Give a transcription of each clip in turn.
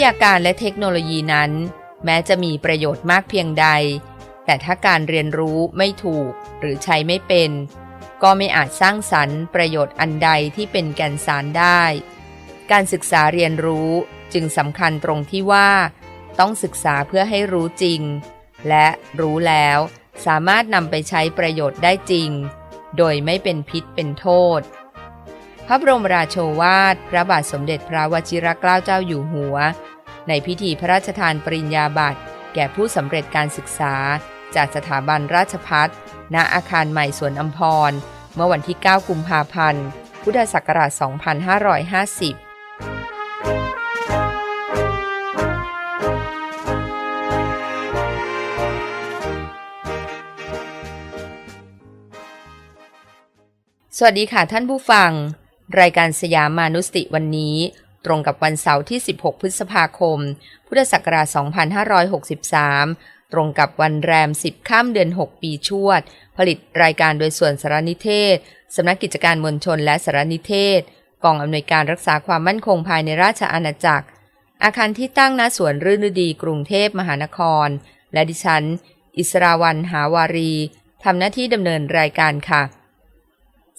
ทยาการและเทคโนโลยีนั้น แม้จะมีประโยชน์มากเพียงใด แต่ถ้าการเรียนรู้ไม่ถูกหรือใช้ไม่เป็น ก็ไม่อาจสร้างสรรค์ประโยชน์อันใดที่เป็นแก่นสารได้ การศึกษาเรียนรู้จึงสำคัญตรงที่ว่า ต้องศึกษาเพื่อให้รู้จริง และรู้แล้วสามารถนำไปใช้ประโยชน์ได้จริง โดยไม่เป็นพิษเป็นโทษ พระบรมราโชวาท พระบาทสมเด็จพระวชิรเกล้าเจ้าอยู่หัว ในพิธีพระราชทานปริญญาบัตร แก่ผู้สำเร็จการศึกษา จากสถาบันราชพัฒณอาคารใหม่สวนอัมพร เมื่อวันที่ 9 กุมภาพันธ์ พุทธศักราช 2550สวัสดีค่ะท่านผู้ฟัง รายการสยามมานุสติวันนี้ ตรงกับวันเสาร์ที่ 16 พฤษภาคม พุทธศักราช 2563 ตรงกับวันแรม 10 ข้ามเดือน 6 ปีชวด ผลิตรายการโดยส่วนสารนิเทศ สำนักกิจการมวลชนและสารนิเทศ กองอำนวยการรักษาความมั่นคงภายในราชอาณาจักร อาคารที่ตั้งณสวนรื่นฤดีกรุงเทพมหานคร และดิฉัน อิสราวันหาวารีทำหน้าที่ดำเนินรายการค่ะ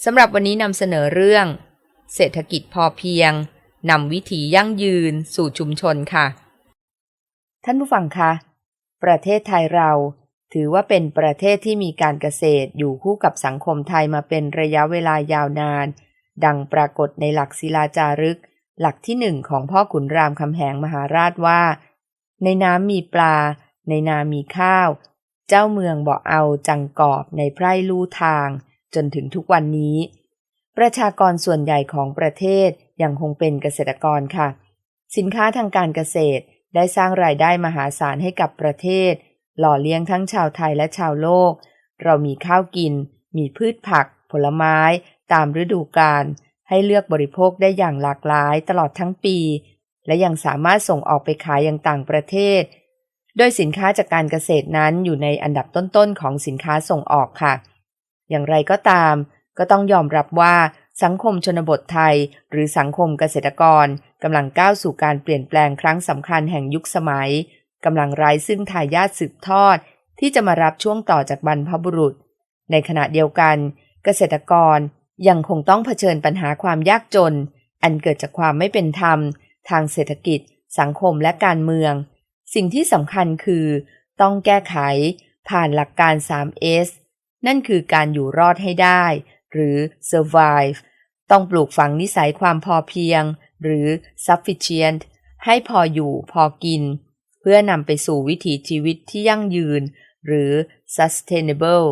สำหรับวันนี้นำเสนอเรื่อง เศรษฐกิจพอเพียงนำวิถียั่งยืนสู่ชุมชนค่ะ ท่านผู้ฟังคะ ประเทศไทยเราถือว่าเป็นประเทศที่มีการเกษตรอยู่คู่กับสังคมไทยมาเป็นระยะเวลายาวนาน ดังปรากฏในหลักศิลาจารึก หลักที่หนึ่งของพ่อขุนรามคำแหงมหาราชว่า ในน้ำมีปลา ในนามีข้าว เจ้าเมืองบอเอาจังกอบในไพร่ลู่ทาง จนถึงทุกวันนี้ ประชากรส่วนใหญ่ของประเทศยังคงเป็นเกษตรกรค่ะ สินค้าทางการเกษตรได้สร้างรายได้มหาศาลให้กับประเทศ หล่อเลี้ยงทั้งชาวไทยและชาวโลก เรามีข้าวกิน มีพืชผัก ผลไม้ ตามฤดูกาลให้เลือกบริโภคได้อย่างหลากหลายตลอดทั้งปี และยังสามารถส่งออกไปขายยังต่างประเทศ โดยสินค้าจากการเกษตรนั้นอยู่ในอันดับต้นๆของสินค้าส่งออกค่ะ อย่างไรก็ตาม ก็ต้องยอมรับว่าสังคมชนบทไทย หรือสังคมเกษตรกรกำลังก้าวสู่การเปลี่ยนแปลงครั้งสำคัญแห่งยุคสมัยกำลังไร้ซึ่งทายาทสืบทอด ที่จะมารับช่วงต่อจากบรรพบุรุษ ในขณะเดียวกัน เกษตรกรยังคงต้องเผชิญปัญหาความยากจน อันเกิดจากความไม่เป็นธรรม ทางเศรษฐกิจ สังคมและการเมือง สิ่งที่สำคัญคือ ต้องแก้ไข ผ่านหลักการ 3S นั่นคือการอยู่รอดให้ได้ หรือ survive ต้องปลูกฝังนิสัยความพอเพียง หรือ sufficient ให้พออยู่พอกิน เพื่อนำไปสู่วิถีชีวิตที่ยั่งยืน หรือ sustainable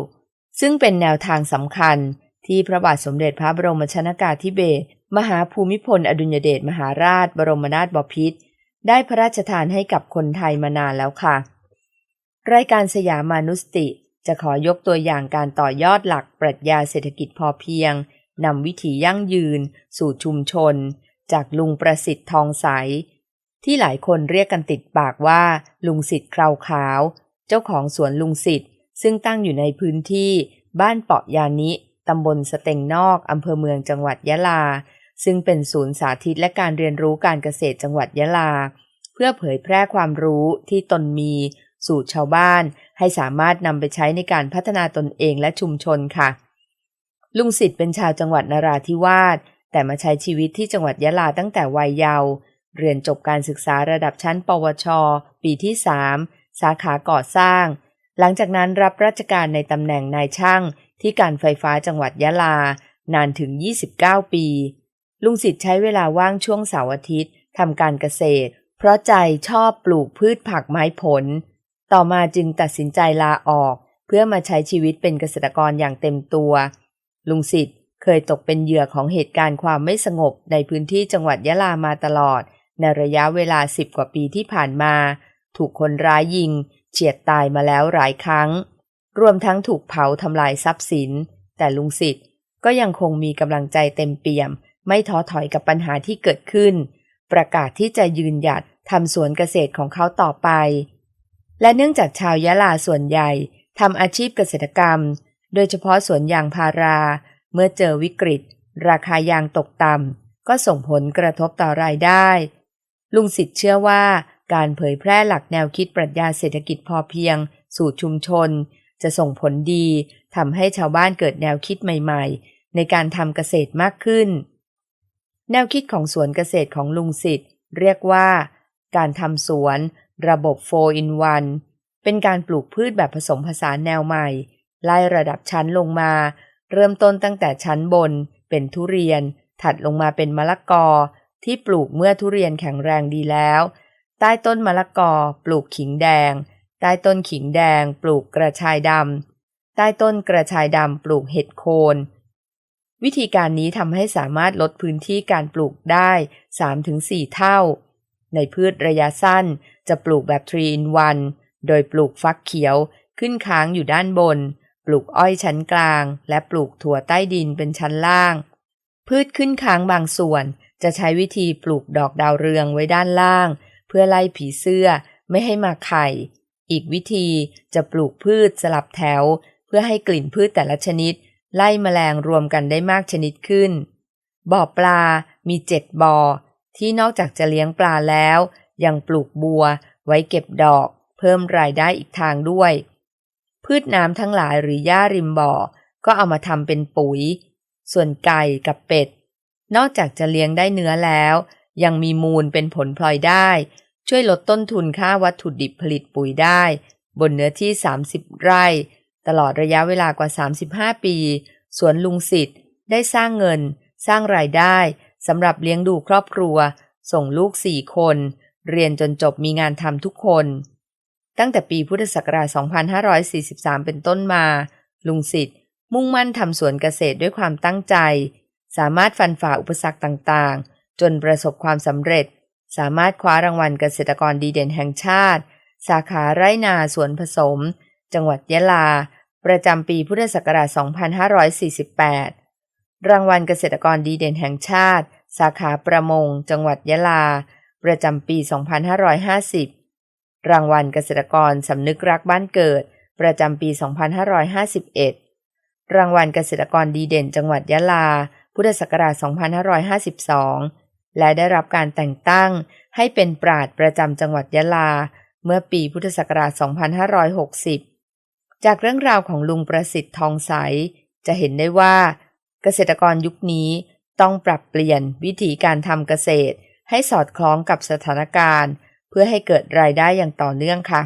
ซึ่งเป็นแนวทางสำคัญที่พระบาทสมเด็จพระบรมชนากาธิเบศรมหาภูมิพลอดุลยเดชมหาราช บรมนาถบพิตรได้พระราชทานให้กับคนไทยมานานแล้วค่ะ รายการสยามมานุสติ จะขอยกตัวอย่างการต่อยอดหลักปรัชญาเศรษฐกิจพอเพียงนำวิถียั่งยืน สู่ชุมชน จากลุงประสิทธิ์ทองใส ที่หลายคนเรียกกันติดปากว่า ลุงสิทธิ์คราวขาว เจ้าของสวนลุงสิทธิ์ ซึ่งตั้งอยู่ในพื้นที่บ้านเปาะยานิตำบลสเต็งนอกอำเภอเมืองจังหวัดยะลา ซึ่งเป็นศูนย์สาธิตและการเรียนรู้การเกษตรจังหวัดยะลา เพื่อเผยแพร่ความรู้ที่ตนมี สู่ชาวบ้าน ให้สามารถนำไปใช้ในการพัฒนาตนเองและชุมชนค่ะ ลุงสิทธิ์เป็นชาวจังหวัดนราธิวาสแต่มาใช้ชีวิตที่จังหวัดยะลาตั้งแต่วัยเยาว์เรียนจบการศึกษาระดับชั้น ปวช ปีที่ 3 สาขาก่อสร้าง หลังจากนั้นรับราชการในตำแหน่งนายช่างที่การไฟฟ้าจังหวัดยะลา นานถึง 29 ปี ลุงสิทธิ์ใช้เวลาว่างช่วงเสาร์อาทิตย์ทำการเกษตร เพราะใจชอบปลูกพืชผักไม้ผล ต่อมาจึงตัดสินใจลาออก เพื่อมาใช้ชีวิตเป็นเกษตรกรอย่างเต็มตัว ลุงสิทธิ์เคยตกเป็นเหยื่อของเหตุการณ์ความไม่สงบในพื้นที่จังหวัดยะลามาตลอด ในระยะเวลาสิบกว่าปีที่ผ่านมา ถูกคนร้ายยิง เฉียดตายมาแล้วหลายครั้ง รวมทั้งถูกเผาทำลายทรัพย์สิน แต่ลุงสิทธิ์ก็ยังคงมีกำลังใจเต็มเปี่ยม ไม่ท้อถอยกับปัญหาที่เกิดขึ้น ประกาศที่จะยืนหยัดทำสวนเกษตรของเขาต่อไป และเนื่องจากชาวยะลาส่วนใหญ่ทำอาชีพเกษตรกรรม โดยเฉพาะสวนยางพารา เมื่อเจอวิกฤต ราคายางตกต่ำก็ส่งผลกระทบต่อรายได้ ลุงสิทธิ์เชื่อว่าการเผยแพร่หลักแนวคิดปรัชญาเศรษฐกิจพอเพียง สู่ชุมชน จะส่งผลดีทำให้ชาวบ้านเกิดแนวคิดใหม่ๆ ในการทำเกษตรมากขึ้น แนวคิดของสวนเกษตรของลุงสิทธิ์เรียกว่า การทำสวน ระบบ 4 in 1 เป็นการปลูกพืชแบบผสมผสานแนวใหม่ ไล่ระดับชั้นลงมา เริ่มต้นตั้งแต่ชั้นบน เป็นทุเรียน ถัดลงมาเป็นมะละกอ ที่ปลูกเมื่อทุเรียนแข็งแรงดีแล้ว ใต้ต้นมะละกอ ปลูกขิงแดง ใต้ต้นขิงแดง ปลูกกระชายดำ ใต้ต้นกระชายดำปลูกเห็ดโคน วิธีการนี้ทำให้สามารถลดพื้นที่การปลูกได้ 3-4 เท่า ในพืชระยะสั้น จะปลูกแบบ3 in 1 โดยปลูกฟักเขียวขึ้นค้างอยู่ด้านบน ปลูกอ้อยชั้นกลาง และปลูกถั่วใต้ดินเป็นชั้นล่าง พืชขึ้นค้างบางส่วน จะใช้วิธีปลูกดอกดาวเรืองไว้ด้านล่าง เพื่อไล่ผีเสื้อไม่ให้มาไข่ อีกวิธีจะปลูกพืชสลับแถว เพื่อให้กลิ่นพืชแต่ละชนิด ไล่แมลงรวมกันได้มากชนิดขึ้น บ่อปลามีเจ็ดบ่อที่นอกจากจะเลี้ยงปลาแล้ว ยังปลูกบัว ไว้เก็บดอก เพิ่มรายได้อีกทางด้วย พืชน้ำทั้งหลายหรือหญ้าริมบ่อ ก็เอามาทำเป็นปุ๋ย ส่วนไก่กับเป็ด นอกจากจะเลี้ยงได้เนื้อแล้ว ยังมีมูลเป็นผลพลอยได้ ช่วยลดต้นทุนค่าวัตถุดิบผลิตปุ๋ยได้ บนเนื้อที่ 30 ไร่ ตลอดระยะเวลากว่า 35 ปี สวนลุงสิทธิ์ได้สร้างเงิน สร้างรายได้สำหรับเลี้ยงดูครอบครัว ส่งลูกสี่คน เรียนจนจบมีงานทำทุกคน ตั้งแต่ปีพุทธศักราช 2543 เป็นต้นมา ลุงสิทธิ์ มุ่งมั่นทำสวนเกษตรด้วยความตั้งใจ สามารถฟันฝ่าอุปสรรคต่างๆ จนประสบความสำเร็จ สามารถคว้ารางวัลเกษตรกรดีเด่นแห่งชาติ สาขาไร่นาสวนผสม จังหวัดยะลา ประจำปีพุทธศักราช 2548 รางวัลเกษตรกรดีเด่นแห่งชาติ สาขาประมง จังหวัดยะลา ประจำปี 2550 รางวัลเกษตรกรสำนึกรักบ้านเกิด ประจำปี 2551 รางวัลเกษตรกรดีเด่นจังหวัดยะลา พุทธศักราช 2552 และได้รับการแต่งตั้งให้เป็นปราดประจำจังหวัดยะลา เมื่อปีพุทธศักราช 2560 จากเรื่องราวของลุงประสิทธิ์ทองใส จะเห็นได้ว่า เกษตรกรยุคนี้ต้องปรับเปลี่ยนวิธีการทำเกษตร ให้สอดคล้องกับสถานการณ์ เพื่อให้เกิดรายได้อย่างต่อเนื่องค่ะ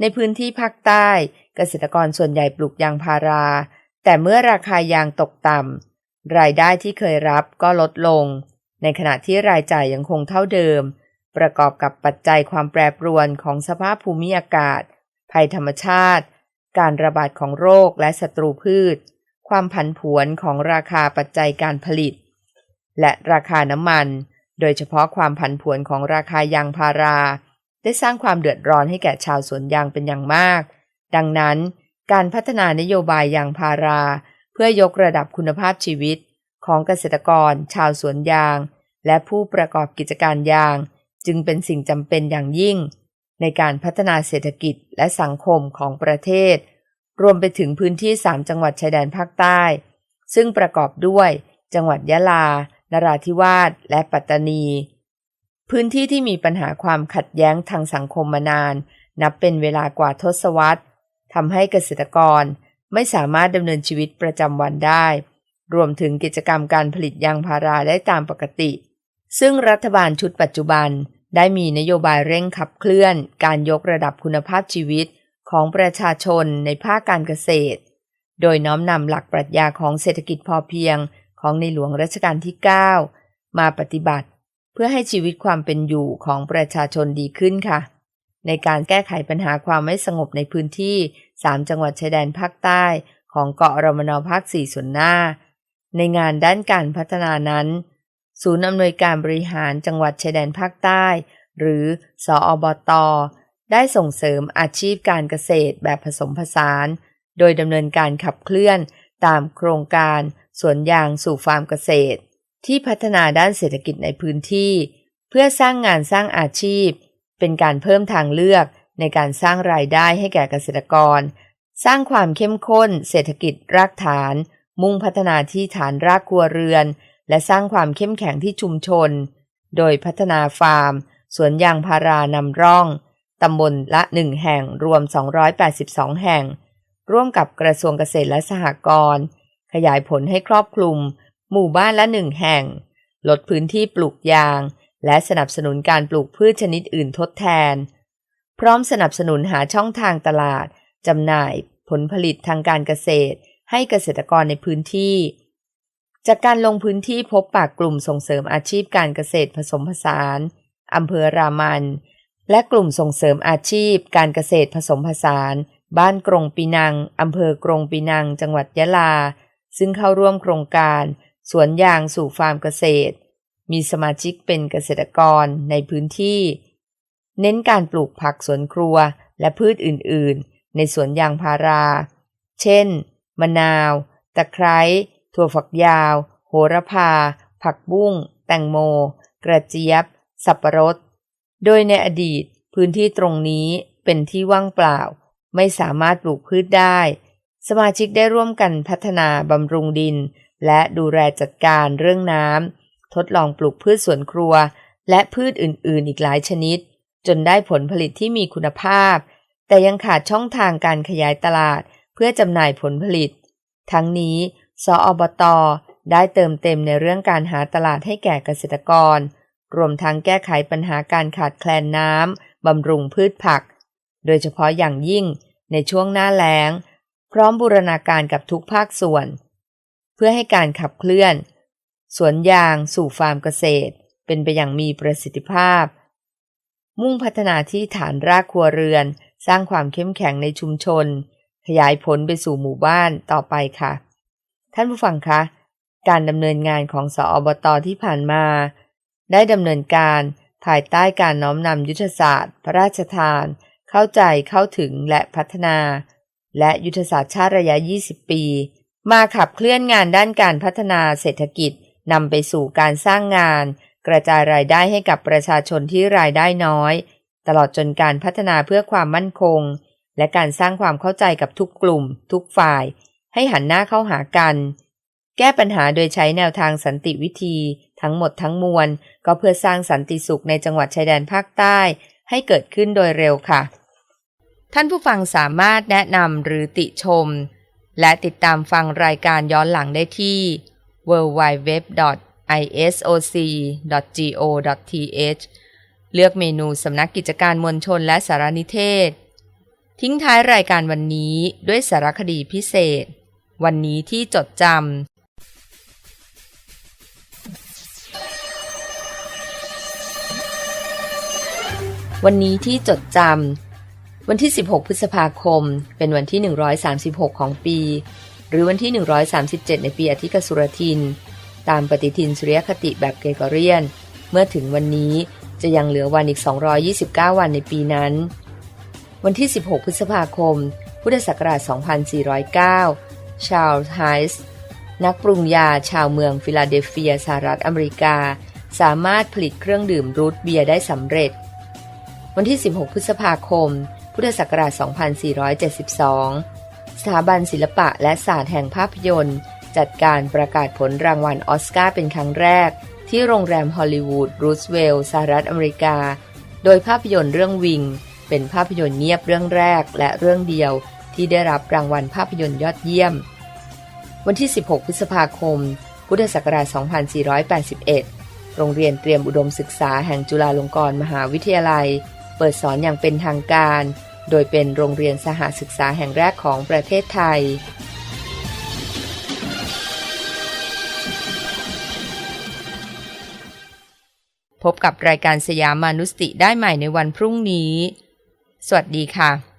ในพื้นที่ภาคใต้เกษตรกรส่วนใหญ่ปลูกยางพารา แต่เมื่อราคายางตกต่ำรายได้ที่เคยรับก็ลดลง ในขณะที่รายจ่ายยังคงเท่าเดิม ประกอบกับปัจจัยความแปรปรวนของสภาพภูมิอากาศ ภัยธรรมชาติ การระบาดของโรคและศัตรูพืช ความผันผวนของราคาปัจจัยการผลิต และราคาน้ำมัน โดยเฉพาะความผันผวนของราคายางพารา ได้สร้างความเดือดร้อนให้แก่ชาวสวนยางเป็นอย่างมาก ดังนั้น การพัฒนานโยบายยางพารา เพื่อยกระดับคุณภาพชีวิต ของเกษตรกร ชาวสวนยาง และผู้ประกอบกิจการยาง จึงเป็นสิ่งจำเป็นอย่างยิ่ง ในการพัฒนาเศรษฐกิจและสังคมของประเทศ รวมไปถึงพื้นที่ 3 จังหวัดชายแดนภาคใต้ ซึ่งประกอบด้วย จังหวัดยะลา นราธิวาสและปัตตานี พื้นที่ที่มีปัญหาความขัดแย้งทางสังคมมานาน นับเป็นเวลากว่าทศวรรษทำให้เกษตรกรไม่สามารถดำเนินชีวิตประจำวันได้ รวมถึงกิจกรรมการผลิตยางพาราได้ตามปกติ ซึ่งรัฐบาลชุดปัจจุบันได้มีนโยบายเร่งขับเคลื่อน การยกระดับคุณภาพชีวิตของประชาชนในภาคการเกษตร โดยน้อมนำหลักปรัชญาของเศรษฐกิจพอเพียง ของในหลวงรัชกาลที่ 9 มาปฏิบัติ เพื่อให้ชีวิตความเป็นอยู่ของประชาชนดีขึ้นค่ะ ในการแก้ไขปัญหาความไม่สงบในพื้นที่ 3 จังหวัดชายแดนภาคใต้ของเกาะรมนภาค 4 ส่วนหน้า ในงานด้านการพัฒนานั้น ศูนย์อำนวยการบริหารจังหวัดชายแดนภาคใต้ หรือสออบตได้ส่งเสริมอาชีพการเกษตรแบบผสมผสาน โดยดำเนินการขับเคลื่อนตามโครงการ สวนยางสู่ฟาร์มเกษตร ที่พัฒนาด้านเศรษฐกิจในพื้นที่ เพื่อสร้างงานสร้างอาชีพ เป็นการเพิ่มทางเลือกในการสร้างรายได้ให้แก่เกษตรกร สร้างความเข้มข้น เศรษฐกิจรากฐาน มุ่งพัฒนาที่ฐานรากครัวเรือน และสร้างความเข้มแข็งที่ชุมชน โดยพัฒนาฟาร์ม สวนยางพารานำร่องตำบลละหนึ่งแห่งรวม 282 แห่ง ร่วมกับกระทรวงเกษตรและสหกรณ์ ขยายผลให้ครอบคลุม หมู่บ้านละหนึ่งแห่ง ลดพื้นที่ปลูกยาง และสนับสนุนการปลูกพืชชนิดอื่นทดแทน พร้อมสนับสนุนหาช่องทางตลาดจำหน่ายผลผลิตทางการเกษตร ให้เกษตรกรในพื้นที่ จากการลงพื้นที่พบปากกลุ่มส่งเสริมอาชีพการเกษตรผสมผสานอำเภอรามัน และกลุ่มส่งเสริมอาชีพ การเกษตรผสมผสาน บ้านกรงปีนังอำเภอกรงปีนัง จังหวัดยะลา ซึ่งเข้าร่วมโครงการ สวนยางสู่ฟาร์มเกษตร มีสมาชิกเป็นเกษตรกรในพื้นที่ เน้นการปลูกผักสวนครัวและพืชอื่น ๆ ในสวนยางพารา เช่น มะนาว ตะไคร้ ถั่วฝักยาว โหระพา ผักบุ้ง แตงโม กระเจี๊ยบ สับปะรด โดยในอดีตพื้นที่ตรงนี้เป็นที่ว่างเปล่า ไม่สามารถปลูกพืชได้ สมาชิกได้ร่วมกันพัฒนาบำรุงดิน และดูแลจัดการเรื่องน้ำทดลองปลูกพืชสวนครัว และพืชอื่นๆ อีกหลายชนิด จนได้ผลผลิตที่มีคุณภาพ แต่ยังขาดช่องทางการขยายตลาด เพื่อจำหน่ายผลผลิต ทั้งนี้ สออบต ได้เติมเต็มในเรื่องการหาตลาดให้แก่เกษตรกร รวมทั้งแก้ไขปัญหาการขาดแคลนน้ำบำรุงพืชผัก โดยเฉพาะอย่างยิ่งในช่วงหน้าแล้ง พร้อมบูรณาการกับทุกภาคส่วน เพื่อให้การขับเคลื่อน สวนยางสู่ฟาร์มเกษตร เป็นไปอย่างมีประสิทธิภาพ มุ่งพัฒนาที่ฐานรากครัวเรือน สร้างความเข้มแข็งในชุมชน ขยายผลไปสู่หมู่บ้านต่อไปค่ะ ท่านผู้ฟังคะ การดำเนินงานของสออบตที่ผ่านมา ได้ดำเนินการภายใต้การน้อมนำยุทธศาสตร์ พระราชทาน เข้าใจเข้าถึงและพัฒนา และยุทธศาสตร์ชาติระยะ 20 ปี มาขับเคลื่อนงานด้านการพัฒนาเศรษฐกิจนำไปสู่การสร้างงาน กระจายรายได้ให้กับประชาชนที่รายได้น้อย ตลอดจนการพัฒนาเพื่อความมั่นคง และการสร้างความเข้าใจกับทุกกลุ่ม ทุกฝ่าย ให้หันหน้าเข้าหากัน แก้ปัญหาโดยใช้แนวทางสันติวิธี ทั้งหมดทั้งมวล ก็เพื่อสร้างสันติสุขในจังหวัดชายแดนภาคใต้ ให้เกิดขึ้นโดยเร็วค่ะ ท่านผู้ฟังสามารถแนะนำหรือติชม และติดตามฟังรายการย้อนหลังได้ที่ www.isoc.go.th เลือกเมนูสำนักกิจการมวลชนและสารนิเทศ ทิ้งท้ายรายการวันนี้ด้วยสารคดีพิเศษ วันนี้ที่จดจำวันนี้ที่จดจำ วันที่ 16 พฤษภาคม เป็นวันที่ 136 ของปี หรือวันที่ 137 ในปีอธิกสุรทิน ตามปฏิทินสุริยคติแบบเกรกเรียน เมื่อถึงวันนี้จะยังเหลือวันอีก 229 วันในปีนั้น วันที่ 16 พฤษภาคม พุทธศักราช 2409 ชาร์ลส์ไฮส์นักปรุงยาชาวเมืองฟิลาเดลเฟียสหรัฐอเมริกา สามารถผลิตเครื่องดื่มรูทเบียร์ได้สำเร็จ วันที่ 16 พฤษภาคม พุทธศักราช 2472 สถาบันศิลปะและศาสตร์แห่งภาพยนตร์ จัดการประกาศผลรางวัลออสการ์เป็นครั้งแรก ที่โรงแรมฮอลลีวูดรูสเวลล์สหรัฐอเมริกา โดยภาพยนตร์เรื่องวิง เป็นภาพยนตร์เงียบเรื่องแรกและเรื่องเดียวที่ได้รับรางวัลภาพยนตร์ยอดเยี่ยม วันที่ 16 พฤษภาคม พุทธศักราช 2481 โรงเรียนเตรียมอุดมศึกษาแห่งจุฬาลงกรณ์มหาวิทยาลัย เปิดสอนอย่างเป็นทางการ โดยเป็นโรงเรียนสหศึกษาแห่งแรกของประเทศไทย พบกับรายการสยามมานุสติได้ใหม่ในวันพรุ่งนี้ สวัสดีค่ะ